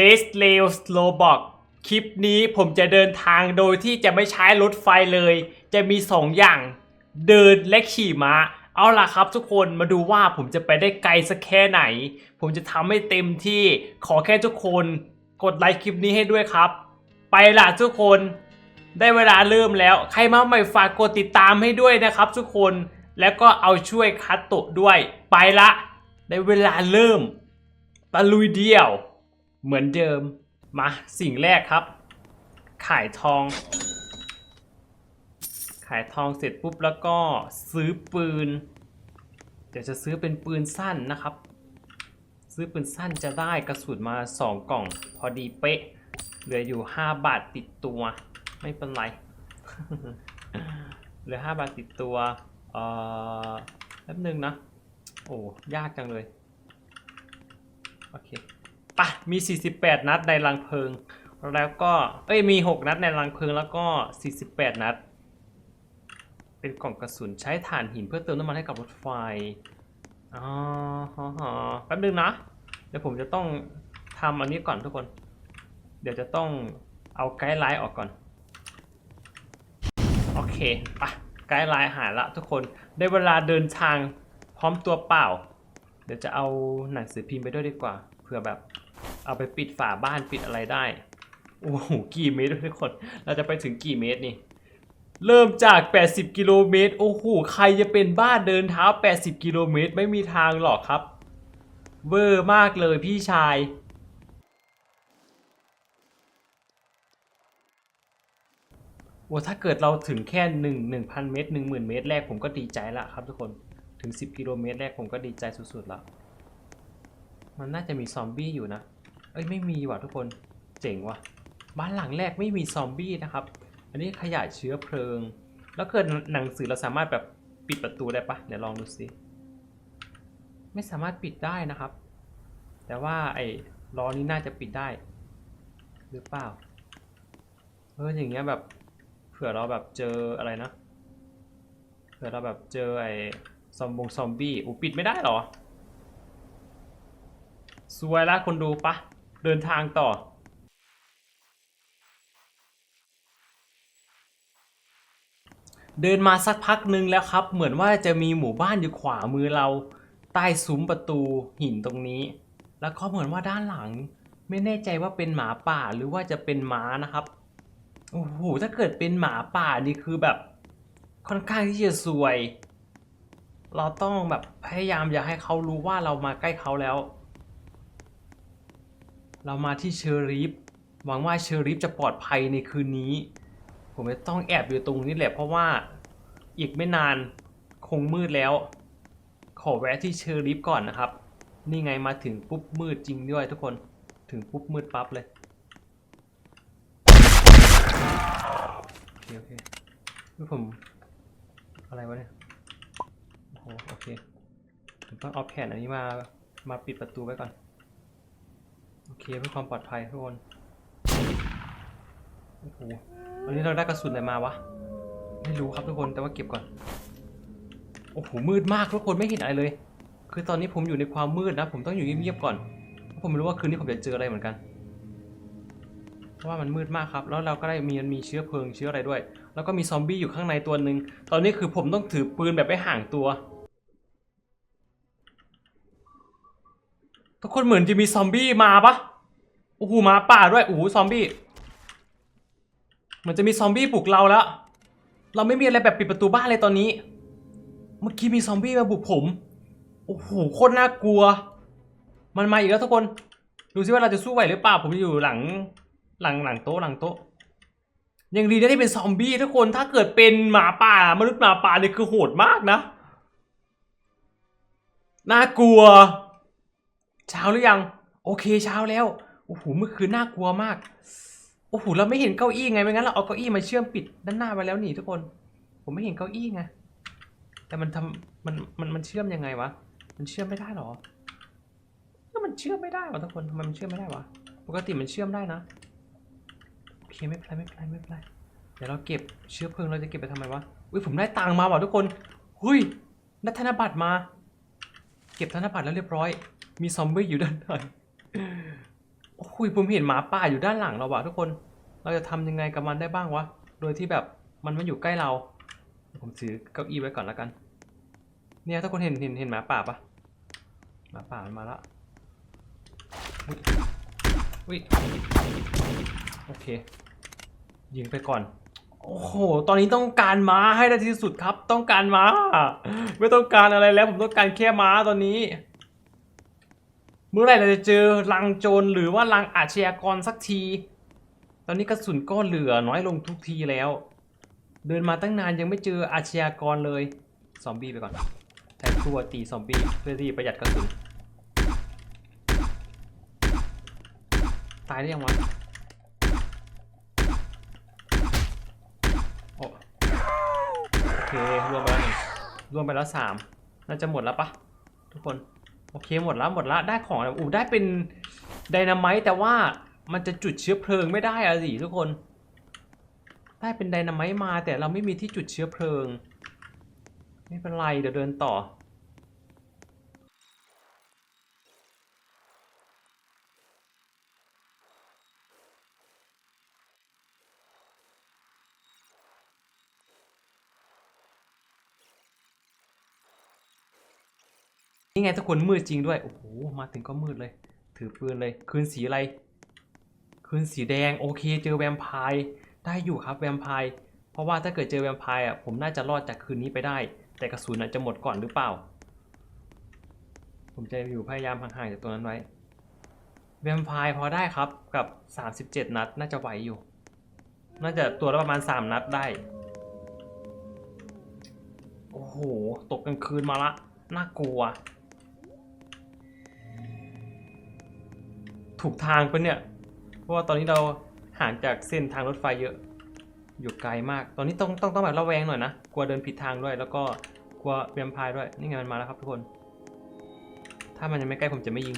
d e s l a y s l o b o x คลิปนี้ผมจะเดินทางโดยที่จะไม่ใช้รถไฟเลย จะมี 2 อย่าง เดินและขี่ม้า เอาล่ะครับทุกคนมาดูว่าผมจะไปได้ไกลสักแค่ไหน ผมจะทำให้เต็มที่ขอแค่ทุกคนกดไลค์คลิปนี้ให้ด้วยครับ ไปล่ะทุกคนได้เวลาเริ่มแล้ว ใครมาใหม่ฝากกดติดตามให้ด้วยนะครับ ทุกคนแล้วก็เอาช่วยคัตโตะด้วย ไปละ ได้เวลาเริ่มตะลุยเดียว เหมือนเดิม มาสิ่งแรกครับ ขายทอง ขายทองเสร็จปุ๊บแล้วก็ซื้อปืน เดี๋ยวจะซื้อเป็นปืนสั้นนะครับ ซื้อปืนสั้นจะได้กระสุนมา 2 กล่อง พอดีเป๊ะ เหลืออยู่ 5 บาทติดตัว ไม่เป็นไร เหลือ 5 บาทติดตัว เอ่อแป๊บนึงนะ โอ้ ยากจังเลย โอเค ปะมี 48 นัดในรังเพลิง แล้วก็เอ้ยมี 6 นัดในรังเพลิงแล้วก็ 48 นัด เป็นกล่องกระสุนใช้ถ่านหินเพื่อเติมน้ำมันให้กับรถไฟอ๋อแป๊บนึงนะ เดี๋ยวผมจะต้องทำอันนี้ก่อนทุกคน เดี๋ยวจะต้องเอาไกด์ไลน์ออกก่อน โอเคปะไกด์ไลน์หายละทุกคน ได้เวลาเดินทางพร้อมตัวเปล่า เดี๋ยวจะเอาหนังสือพิมพ์ไปด้วยดีกว่า เผื่อแบบ เอาไปปิดฝาบ้านปิดอะไรได้ โอ้โห กี่เมตรทุกคน เราจะไปถึงกี่เมตรนี่ เริ่มจาก 80 กิโลเมตร โอ้โห ใครจะเป็นบ้าเดินเท้า 80 กิโลเมตร ไม่มีทางหรอกครับ เวอร์มากเลยพี่ชายโอ้ถ้าเกิดเราถึงแค่หนึ่งหนึ่งพันเมตรหนึ่งหมื่นเมตรแรกผมก็ดีใจละครับทุกคนถึง 10 กิโลเมตรแรกผมก็ดีใจสุดๆแล้ว มันน่าจะมีซอมบี้อยู่นะ เอ้ยไม่มีว่ะทุกคนเจ๋งว่ะ บ้านหลังแรกไม่มีซอมบี้นะครับ อันนี้ขยายเชื้อเพลิง แล้วเกิดหนังสือเราสามารถแบบปิดประตูได้ปะเดี๋ยวลองดูสิไม่สามารถปิดได้นะครับ แต่ว่าไอ้ล้อนี้น่าจะปิดได้ หรือเปล่าเอออย่างเงี้ยแบบเผื่อเราแบบเจออะไรนะเผื่อเราแบบเจอไอ้ซอมบงซอมบี้อูปิดไม่ได้หรอสวยละคนดูปะ เดินทางต่อ เดินมาสักพักหนึ่งแล้วครับ เหมือนว่าจะมีหมู่บ้านอยู่ขวามือเรา ใต้ซุ้มประตูหินตรงนี้ แล้วก็เหมือนว่าด้านหลัง ไม่แน่ใจว่าเป็นหมาป่าหรือว่าจะเป็นม้านะครับโอ้โหถ้าเกิดเป็นหมาป่านี่คือแบบค่อนข้างที่จะซวย เราต้องแบบพยายามอย่าให้เขารู้ว่าเรามาใกล้เขาแล้ว เรามาที่เชอริฟหวังว่าเชอริฟจะปลอดภัยในคืนนี้ ผมจะต้องแอบอยู่ตรงนี้แหละเพราะว่าอีกไม่นานคงมืดแล้ว ขอแวะที่เชอริฟก่อนนะครับ นี่ไงมาถึงปุ๊บมืดจริงด้วยทุกคนถึงปุ๊บมืดปั๊บเลยโอเคโอเคนี่ผมอะไรวะเนี่ยโอ้โหโอเคผมต้องเอาแผ่นอันนี้มามาปิดประตูไว้ก่อน โอเคเพื่อความปลอดภัยทุกคนโอ้โหวันนี้เราได้กระสุนอะไรมาวะ ไม่รู้ครับทุกคนแต่ว่าเก็บก่อน โอ้โหมืดมากทุกคนไม่เห็นอะไรเลย คือตอนนี้ผมอยู่ในความมืดนะ ผมต้องอยู่เงียบๆก่อนเพราะผมไม่รู้ว่าคืนนี้ผมจะเจออะไรเหมือนกัน เพราะว่ามันมืดมากครับ แล้วเราก็ได้มีมันมีเชื้อเพลิงเชื้ออะไรด้วย แล้วก็มีซอมบี้อยู่ข้างในตัวหนึ่งตอนนี้คือผมต้องถือปืนแบบไม่ห่างตัว ทุกคนเหมือนจะมีซอมบี้มาปะโอ้โหหมาป่าด้วยโอ้โหซอมบี้เหมือนจะมีซอมบี้บุกเราแล้ว เราไม่มีอะไรแบบปิดประตูบ้านเลยตอนนี้ เมื่อกี้มีซอมบี้มาบุกผมโอ้โหโคตรน่ากลัว มันมาอีกแล้วทุกคน ดูซิว่าเราจะสู้ไหวหรือเปล่าผมอยู่หลังหลังหลังโต๊ะหลังโต๊ะยังดีนะที่เป็นซอมบี้ทุกคนถ้าเกิดเป็นหมาป่ามนุษย์หมาป่าเนี่ยคือโหดมากนะน่ากลัว เช้าหรือยัง โอเคเช้าแล้วโอ้โหเมื่อคืนน่ากลัวมากโอ้โหเราไม่เห็นเก้าอี้ไงไม่งั้นเราเอาเก้าอี้มาเชื่อมปิดด้านหน้าไปแล้วนี่ทุกคน ผมไม่เห็นเก้าอี้ไงแต่มันทำมันมันมันเชื่อมยังไงวะมันเชื่อมไม่ได้หรอก็มันเชื่อมไม่ได้วะทุกคนทำไมมันเชื่อมไม่ได้วะปกติมันเชื่อมได้นะโอเคไม่เป็นไรไม่เป็นไรไม่เป็นไรเดี๋ยวเราเก็บเชื้อเพลิงเราจะเก็บไปทำไมวะอุ้ยผมได้ตังมาว่ะทุกคนเฮ้ยได้ธนบัตรมา เก็บธนบัตรแล้วเรียบร้อย มีซอมบี้อยู่ด้านในโอ้ยผมเห็นหมาป่าอยู่ด้านหลังเราวะทุกคน เราจะทำยังไงกับมันได้บ้างวะ โดยที่แบบมันไม่อยู่ใกล้เรา ผมถือเก้าอี้ไว้ก่อนแล้วกัน เนี่ยทุกคนเห็นเห็นเห็นหมาป่าปะหมาป่ามันมาล้วอุ๊ยอุ้ยโอเค ยิงไปก่อน โอ้โห ตอนนี้ต้องการม้าให้ได้ที่สุดครับ ต้องการม้า ไม่ต้องการอะไรแล้ว ผมต้องการแค่ม้าตอนนี้ เมื่อไรเราจะเจอลังโจรหรือว่าลังอาชญากรสักที ตอนนี้กระสุนก็เหลือน้อยลงทุกทีแล้ว เดินมาตั้งนานยังไม่เจออาชญากรเลย ซอมบี้ไปก่อนใช้ครัวตีซอมบี้เพื่อที่ประหยัดกระสุน ตายได้ยังวะโอ้โอเครวมไปแล้วหนึ่งรวมไปแล้วสามน่าจะหมดแล้วปะทุกคน โอเคหมดละหมดละได้ของแล้วอู้ได้เป็นไดนาไมต์แต่ว่ามันจะจุดเชื้อเพลิงไม่ได้อะสิทุกคน ได้เป็นไดนาไมต์มาแต่เราไม่มีที่จุดเชื้อเพลิง ไม่เป็นไรเดี๋ยวเดินต่อ นี่ไงทุกคนมืดจริงด้วย โอ้โห มาถึงก็มืดเลย ถือปืนเลย คืนสีอะไร คืนสีแดง โอเค เจอแวมไพร์ได้อยู่ครับแวมไพร์ เพราะว่าถ้าเกิดเจอแวมไพร์อะ ผมน่าจะรอดจากคืนนี้ไปได้ แต่กระสุนอาจจะหมดก่อนหรือเปล่า ผมจะอยู่พยายามห่างๆจากตัวนั้นไว้ แวมไพร์พอได้ครับ กับ 37 นัด น่าจะไหวอยู่ น่าจะตัวละประมาณ 3 นัดได้ โอ้โห ตกกลางคืนมาละ น่ากลัว ถูกทางปะเนี่ย เพราะว่าตอนนี้เราห่างจากเส้นทางรถไฟเยอะ อยู่ไกลมาก ตอนนี้ต้องต้องต้องแบบระแวงหน่อยนะ กลัวเดินผิดทางด้วย แล้วก็กลัวแวมไพร์ด้วย นี่ไงมันมาแล้วครับทุกคน ถ้ามันยังไม่ใกล้ผมจะไม่ยิง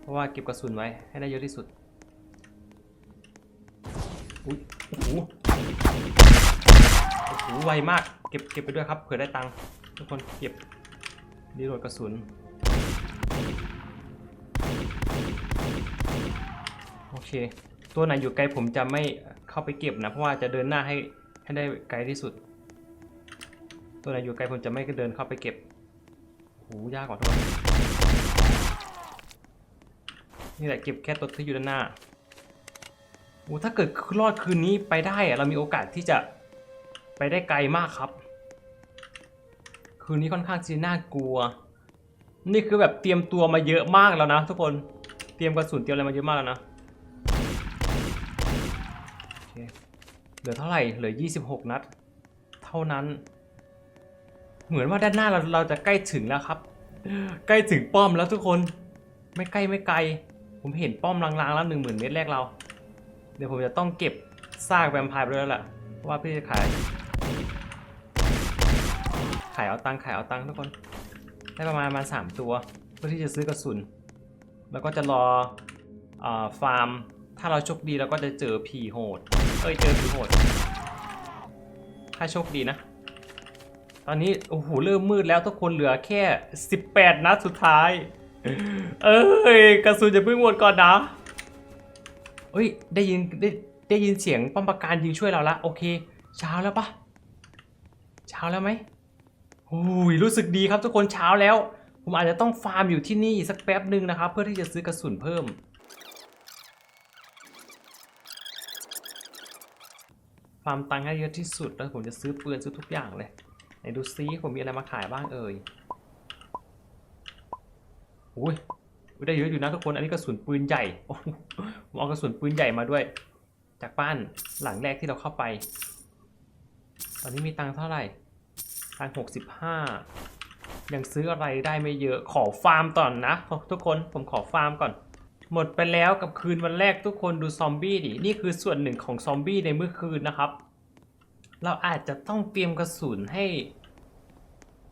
เพราะว่าเก็บกระสุนไว้ให้ได้เยอะที่สุด อุ้ยโอ้โหโอ้โห ไวมาก เก็บเก็บไปด้วยครับ เผื่อได้ตังค์ทุกคน เก็บรีโหลดกระสุน โอเค ตัวไหนอยู่ไกลผมจะไม่เข้าไปเก็บนะ เพราะว่าจะเดินหน้าให้ให้ได้ไกลที่สุด ตัวไหนอยู่ไกลผมจะไม่เดินเข้าไปเก็บโหยากกว่าทุกคนนี่แหละเก็บแค่ตัวที่อยู่ด้านหน้าโอ้ถ้าเกิดรอดคืนนี้ไปได้อะเรามีโอกาสที่จะไปได้ไกลมากครับ คืนนี้ค่อนข้างจะน่ากลัว นี่คือแบบเตรียมตัวมาเยอะมากแล้วนะทุกคน เตรียมกระสุนเตรียมอะไรมาเยอะมากแล้วนะ โอเค เหลือเท่าไหร่ เหลือ 26 นัด เท่านั้น เหมือนว่าด้านหน้าเราเราจะใกล้ถึงแล้วครับ ใกล้ถึงป้อมแล้วทุกคน ไม่ใกล้ไม่ไกล ผมเห็นป้อมลางๆแล้วหนึ่งหมื่นเมตรแรกเรา เดี๋ยวผมจะต้องเก็บซากแวมไพร์ไปด้วยแล้วล่ะเพราะว่าพี่จะขาย ขายเอาตังค์ขายเอาตังค์ทุกคน ได้ประมาณประมาณสามตัวเพื่อที่จะซื้อกระสุน แล้วก็จะรออฟาร์ม ถ้าเราโชคดีเราก็จะเจอผีโหด เอ้ยเจอผีโหด ถ้าโชคดีนะ ตอนนี้ โอ้โห เริ่มมืดแล้วทุกคนเหลือแค่ 18 นัดสุดท้าย เอ้ย กระสุนจะเพิ่งหมดก่อนนะเอ้ย ได้ยินได้ได้ยินเสียงป้อมปราการยิงช่วยเราละ โอเค เช้าแล้วปะเช้าแล้วไหมโอ้ยรู้สึกดีครับทุกคนเช้าแล้ว ผมอาจจะต้องฟาร์มอยู่ที่นี่สักแป๊บหนึ่งนะครับ เพื่อที่จะซื้อกระสุนเพิ่ม ฟาร์มตังค์ให้เยอะที่สุดแล้วผมจะซื้อปืนซื้อทุกอย่างเลยไหนดูซิผมมีอะไรมาขายบ้างเอ่ยอุ้ยได้เยอะอยู่นะทุกคนอันนี้กระสุนปืนใหญ่ผมเอากระสุนปืนใหญ่มาด้วย จากบ้านหลังแรกที่เราเข้าไป ตอนนี้มีตังค์เท่าไหร่พันหกสิบห้ายังซื้ออะไรได้ไม่เยอะขอฟาร์มก่อนนะทุกคนผมขอฟาร์มก่อน หมดไปแล้วกับคืนวันแรกทุกคนดูซอมบี้ดิ นี่คือส่วนหนึ่งของซอมบี้ในเมื่อคืนนะครับ เราอาจจะต้องเตรียมกระสุนให้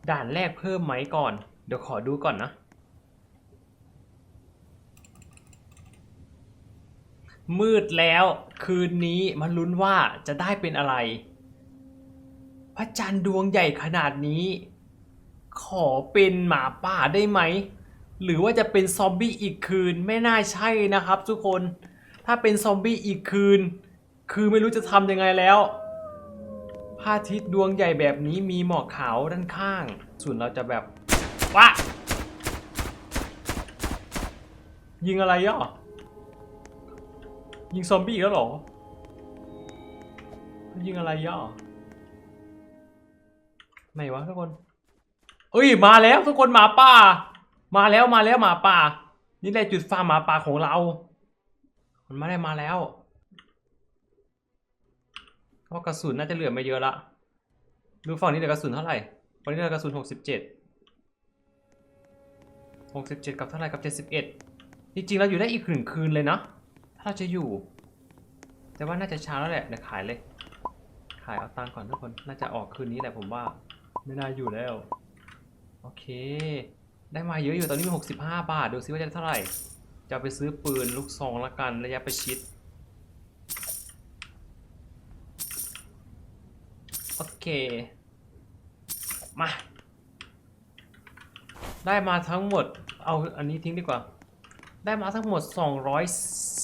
ด่านแรกเพิ่มไหมก่อน เดี๋ยวขอดูก่อนนะ มืดแล้วคืนนี้มาลุ้นว่าจะได้เป็นอะไร พระจันทร์ดวงใหญ่ขนาดนี้ ขอเป็นหมาป่าได้ไหม หรือว่าจะเป็นซอมบี้อีกคืนไม่น่าใช่นะครับทุกคน ถ้าเป็นซอมบี้อีกคืน คือไม่รู้จะทำยังไงแล้วพระอาทิตย์ดวงใหญ่แบบนี้มีหมอกขาวด้านข้าง ส่วนเราจะแบบวะยิงอะไรอะยิงซอมบี้อีกแล้วหรอ ยิงอะไรย่อไหนวะทุกคนเอ้ยมาแล้วทุกคนหมาป่า มาแล้วมาแล้วหมาป่า นี่แหละจุดฟาร์มหมาป่าของเรา มันม่ได้มาแล้วเพราะกระสุนน่าจะเหลือไม่เยอะละดูฝั่งนี้เหลือกระสุนเท่าไหร่ฝั่งนี้เหลือกระสุนหกสิบเจ็ดหกสิบเจ็ดกับเท่าไหร่กับเจ็ดสิบเอ็ดจริงๆเราอยู่ได้อีกหนึ่งคืนเลยนะถ้าเราจะอยู่ แต่ว่าน่าจะเช้าแล้วแหละเดี๋ยวขายเลย ขายเอาตังค์ก่อนทุกคนน่าจะออกคืนนี้แหละผมว่า ไม่น่าอยู่แล้ว โอเค ได้มาเยอะอยู่ตอนนี้มี65 บาท ดูซิว่าจะเท่าไหร่ จะไปซื้อปืนลูกซองละกันระยะประชิด โอเค มา ได้มาทั้งหมด เอาอันนี้ทิ้งดีกว่า ได้มาทั้งหมด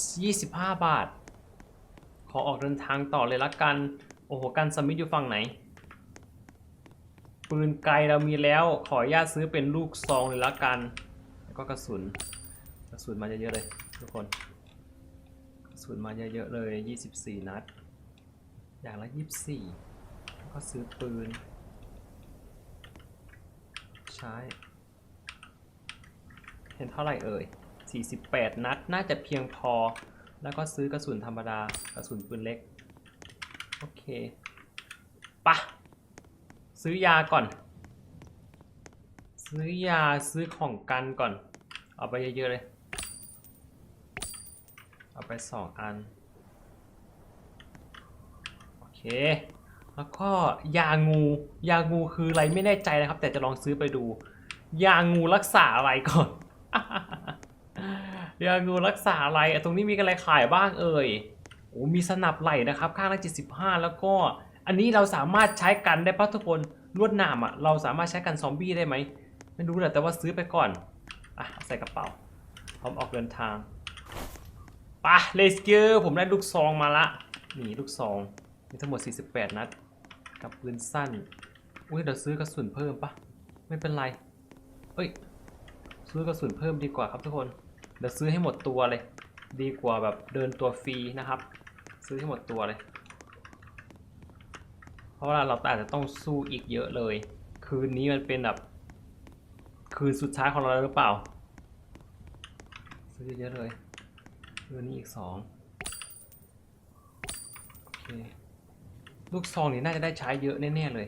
225 บาท ขอออกเดินทางต่อเลยละกัน โอ้โห กันสมิธอยู่ฝั่งไหน ปืนไกลเรามีแล้วขออนุญาตซื้อเป็นลูกซองเลยละกัน แล้วก็กระสุน กระสุนมาเยอะๆเลยทุกคน กระสุนมาเยอะๆเลย 24 นัด อย่างละ 24 แล้วก็ซื้อปืน ใช้ เห็นเท่าไหร่เอ่ย 48 นัดน่าจะเพียงพอ แล้วก็ซื้อกระสุนธรรมดา กระสุนปืนเล็ก โอเคปะ ซื้อยาก่อน ซื้อยาซื้อของกันก่อน เอาไปเยอะๆเลย เอาไปสองอัน โอเค แล้วก็ยางู ยางูคืออะไรไม่แน่ใจนะครับ แต่จะลองซื้อไปดู ยางูรักษาอะไรก่อน ยางูรักษาอะไรตรงนี้มีอะไรขายบ้างเอ่ยโอ้มีสนับไหลนะครับ ข้างละ75 แล้วก็ อันนี้เราสามารถใช้กันได้ปะทุกคนลวดหนามอะเราสามารถใช้กันซอมบี้ได้ไหมไม่รู้แหละแต่ว่าซื้อไปก่อนอะใส่กระเป๋าพร้อมออกเดินทางปะเลสเกอร์ผมได้ลูกซองมาละนี่ลูกซองมีทั้งหมด 48 นัด กับปืนสั้นอุ้ยเดี๋ยวซื้อกระสุนเพิ่มปะไม่เป็นไรเอ้ยซื้อกระสุนเพิ่มดีกว่าครับทุกคนเดี๋ยวซื้อให้หมดตัวเลย ดีกว่าแบบเดินตัวฟรีนะครับ ซื้อให้หมดตัวเลย ราะว่าเราอาจจะต้องสู้อีกเยอะเลย คืนนี้มันเป็นแบบ คืนสุดท้ายของเราหรือเปล่า ซื้อเยอะเลย คืนนี้อีกสองโอเค ลูกซองนี่น่าจะได้ใช้เยอะแน่ๆเลย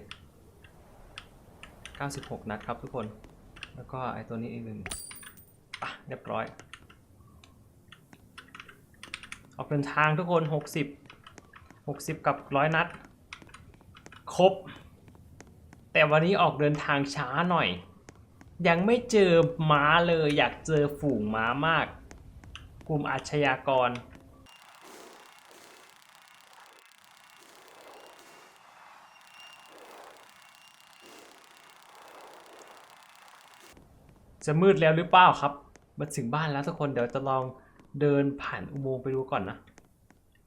96 นัดครับทุกคน แล้วก็ไอตัวนี้อีกหนึ่งอะเรียบร้อย ออกเดินทางทุกคน 60 60 กับร้อยนัด ครบ แต่วันนี้ออกเดินทางช้าหน่อย ยังไม่เจอม้าเลยอยากเจอฝูงม้ามาก กลุ่มอาชญากรจะมืดแล้วหรือเปล่าครับ มาถึงบ้านแล้วทุกคนเดี๋ยวจะลองเดินผ่านอุโมงค์ไปดูก่อนนะ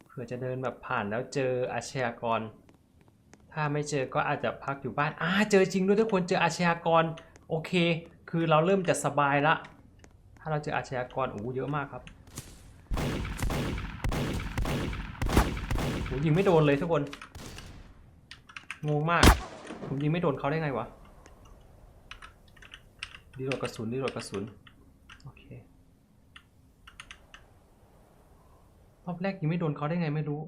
เผื่อจะเดินแบบผ่านแล้วเจออาชญากร ถ้าไม่เจอก็อาจจะพักอยู่บ้านอ่าเจอจริงด้วยทุกคนเจออาชญากรโอเค คือเราเริ่มจะสบายละ ถ้าเราเจออาชญากรโอ้โหเยอะมากครับโอ้ยิงไม่โดนเลยทุกคนงงมาก ผมยิงไม่โดนเขาได้ไงวะดีโหลดกระสุนดีโหลดกระสุนโอเครอบแรกยิงไม่โดนเขาได้ไงไม่รู้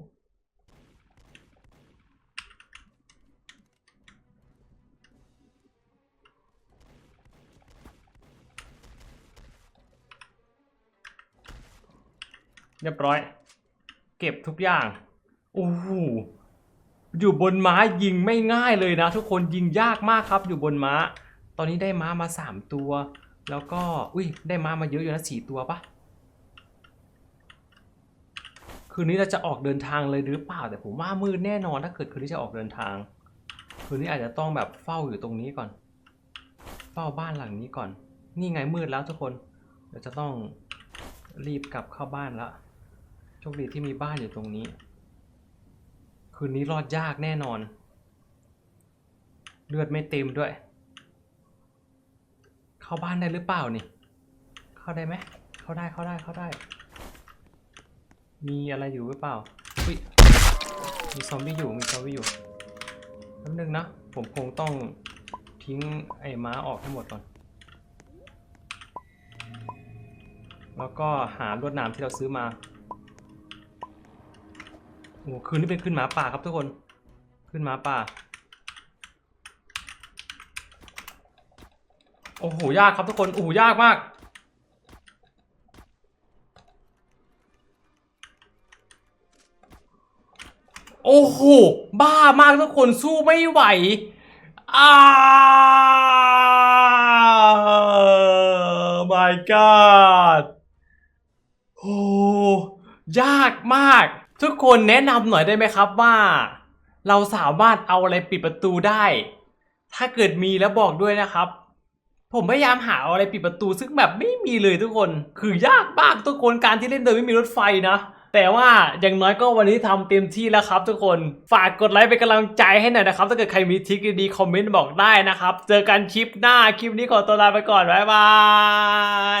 เรียบร้อย เก็บทุกอย่างโอ้โหอยู่บนม้ายิงไม่ง่ายเลยนะ ทุกคนยิงยากมากครับ อยู่บนม้า ตอนนี้ได้ม้ามาสามตัว แล้วก็อุ้ยได้ม้ามาเยอะอยู่นะสี่ตัวปะคืนนี้เราจะออกเดินทางเลยหรือเปล่าแต่ผมว่ามืดแน่นอนถ้าเกิดคืนนี้จะออกเดินทาง คืนนี้อาจจะต้องแบบเฝ้าอยู่ตรงนี้ก่อน เฝ้าบ้านหลังนี้ก่อน นี่ไงมืดแล้วทุกคนเดี๋ยวจะต้องรีบกลับเข้าบ้านละ โชคดีที่มีบ้านอยู่ตรงนี้ คืนนี้รอดยากแน่นอน เลือดไม่เต็มด้วย เข้าบ้านได้หรือเปล่านี่ เข้าได้ไหมเข้าได้เข้าได้เข้าได้ มีอะไรอยู่หรือเปล่าอุ้ยมีซอมบี้อยู่มีซอมบี้อยู่แป๊บนึงนะ ผมคงต้องทิ้งไอ้ม้าออกให้งหมดก่อน แล้วก็หาลวดหนามที่เราซื้อมา โอ้คืนนี้เป็นคืนหมาป่าครับทุกคน คืนหมาป่า โอ้โหยากครับทุกคน โอ้โหยากมาก โอ้โหบ้ามากทุกคนสู้ไม่ไหวอ้า my god โอ้ยากมาก ทุกคนแนะนำหน่อยได้ไหมครับว่า เราสามารถเอาอะไรปิดประตูได้ ถ้าเกิดมีแล้วบอกด้วยนะครับ ผมพยายามหาอะไรปิดประตูซึ่งแบบไม่มีเลยทุกคน คือยากมากทุกคนการที่เล่นโดยไม่มีรถไฟนะ แต่ว่าอย่างน้อยก็วันนี้ทำเต็มที่แล้วครับทุกคน ฝากกดไลค์เป็นกำลังใจให้หน่อยนะครับ ถ้าเกิดใครมีทริคดีๆคอมเมนต์บอกได้นะครับ เจอกันคลิปหน้าคลิปนี้ขอตัวลาไปก่อนบ๊ายบา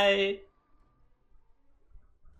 ย